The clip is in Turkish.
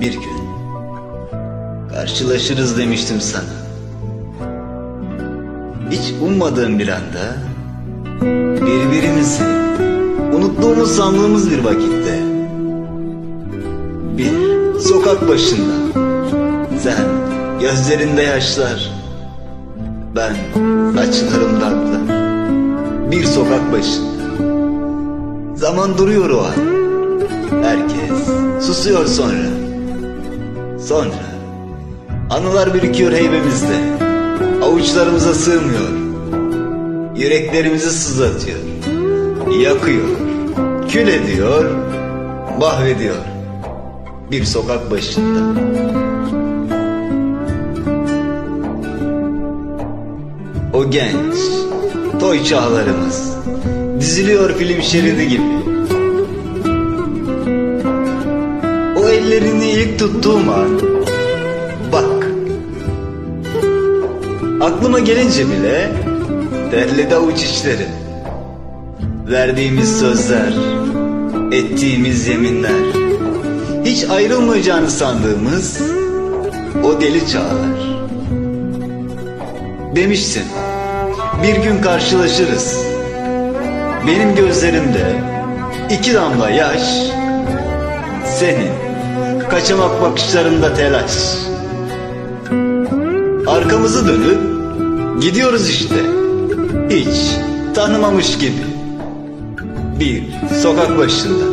Bir gün karşılaşırız demiştim sana. Hiç ummadığım bir anda birbirimizi unuttuğumuz sandığımız bir vakitte bir sokak başında sen gözlerinde yaşlar ben saçlarımda aklar bir sokak başında. Zaman duruyor o an. Herkes susuyor sonra sonra anılar birikiyor heybemizde. Avuçlarımıza sığmıyor. Yüreklerimizi sızlatıyor. Yakıyor. Kül ediyor mahvediyor bir sokak başında. O genç, toy çağlarımız. Diziliyor film şeridi gibi. Ellerini ilk tuttuğum an, bak. Aklıma gelince bile terledi avuç içlerim. Verdiğimiz sözler, ettiğimiz yeminler, hiç ayrılmayacağını sandığımız o deli çağlar. Demiştin. Bir gün karşılaşırız. Benim gözlerimde iki damla yaş. Senin kaçamak bakışlarında telaş. Arkamızı dönüp gidiyoruz işte. Hiç tanımamış gibi. Bir sokak başında.